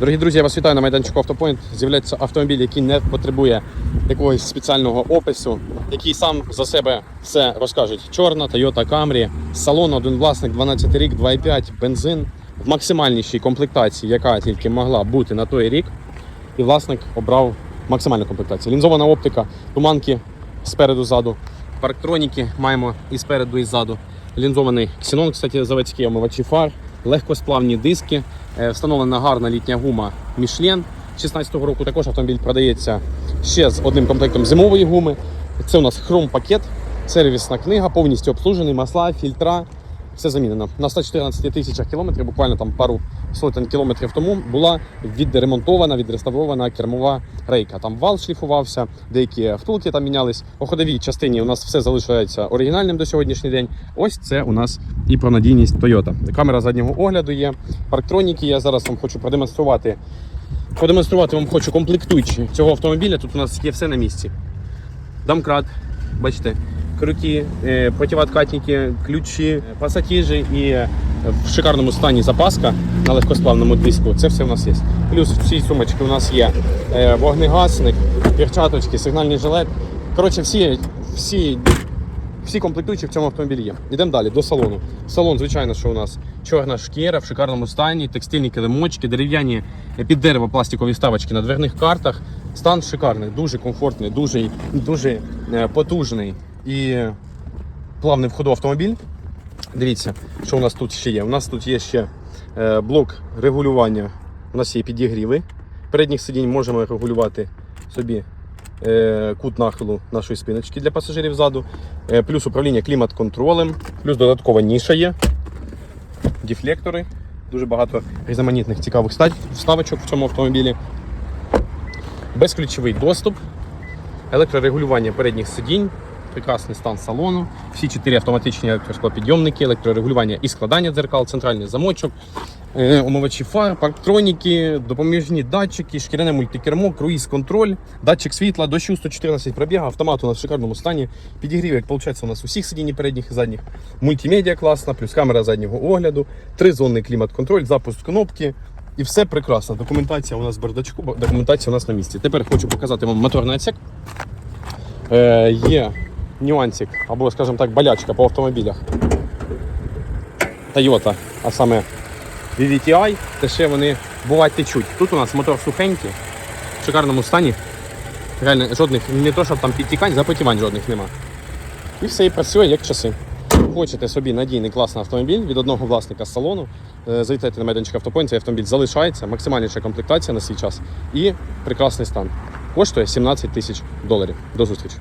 Дорогі друзі, я вас вітаю на майданчику Автопоінт. З'являється автомобіль, який не потребує якогось спеціального опису, який сам за себе все розкаже. Чорна Toyota Camry, салон, один власник, 12 рік, 2,5, бензин в максимальнішій комплектації, яка тільки могла бути на той рік. І власник обрав максимальну комплектацію. Лінзована оптика, туманки спереду ззаду, парктроніки маємо і спереду, і ззаду. Лінзований ксенон, кстати, заводський омивачі фар, легкосплавні диски, е, встановлена гарна літня гума Michelin 16-го року. Також автомобіль продається ще з одним комплектом зимової гуми. Це у нас хром-пакет, сервісна книга, повністю обслужений, масла, фільтра. Все замінено. На 114 тисячах кілометрів, буквально там пару сотень кілометрів тому була відремонтована, відреставрована кермова рейка. Там вал шліфувався, деякі втулки там мінялись. У ходовій частині у нас все залишається оригінальним до сьогоднішній день. Ось це у нас і про надійність Toyota. Камера заднього огляду є, парктроніки. Я зараз вам хочу продемонструвати. Продемонструвати вам хочу комплектуючі цього автомобіля. Тут у нас є все на місці. Домкрат, бачите, крюки, е, противооткатники, ключі, пасатіжі і е, в шикарному стані запаска на легкосплавному диску. Це все у нас є. Плюс в цій сумочці у нас є е, вогнегасник, перчаточки, сигнальний жилет. Коротше, всі, всі, всі комплектуючі в цьому автомобілі є. Йдемо далі до салону. Салон, звичайно, що у нас чорна шкіра в шикарному стані, текстильні килимочки, дерев'яні е, під дерево пластикові вставочки на дверних картах. Стан шикарний, дуже комфортний, дуже, дуже е, потужний і плавний в автомобіль. Дивіться, що у нас тут ще є. У нас тут є ще е, блок регулювання. У нас є підігріви. Передніх сидінь можемо регулювати собі е, кут нахилу нашої спиночки для пасажирів ззаду. Е, плюс управління клімат-контролем, плюс додаткова ніша є. Дефлектори. Дуже багато різноманітних цікавих вставочок в цьому автомобілі. Безключовий доступ, електрорегулювання передніх сидінь, прекрасний стан салону, всі чотири автоматичні електросклопідйомники, електрорегулювання і складання дзеркал, центральний замочок, е, омивачі фар, парктроніки, допоміжні датчики, шкіряне мультикермо, круїз-контроль, датчик світла, дощу 114 пробіга, автомат у нас в шикарному стані, підігрів, як виходить, у нас усіх сидінь передніх і задніх, мультимедіа класна, плюс камера заднього огляду, тризонний клімат-контроль, запуск кнопки. І все прекрасно. Документація у нас в бардачку, документація у нас на місці. Тепер хочу показати вам моторний отсек. Е, є нюансик, або, скажімо так, болячка по автомобілях. Toyota, а саме VVTI, те ще вони бувають течуть. Тут у нас мотор сухенький, в шикарному стані. Реально, жодних, не то, щоб там підтікань, запотівань жодних нема. І все і працює як часи. Хочете собі надійний класний автомобіль від одного власника з салону, е, зайдете на майданчик автопоінт, цей автомобіль залишається, максимальніша комплектація на свій час і прекрасний стан. Коштує 17 тисяч доларів. До зустрічі!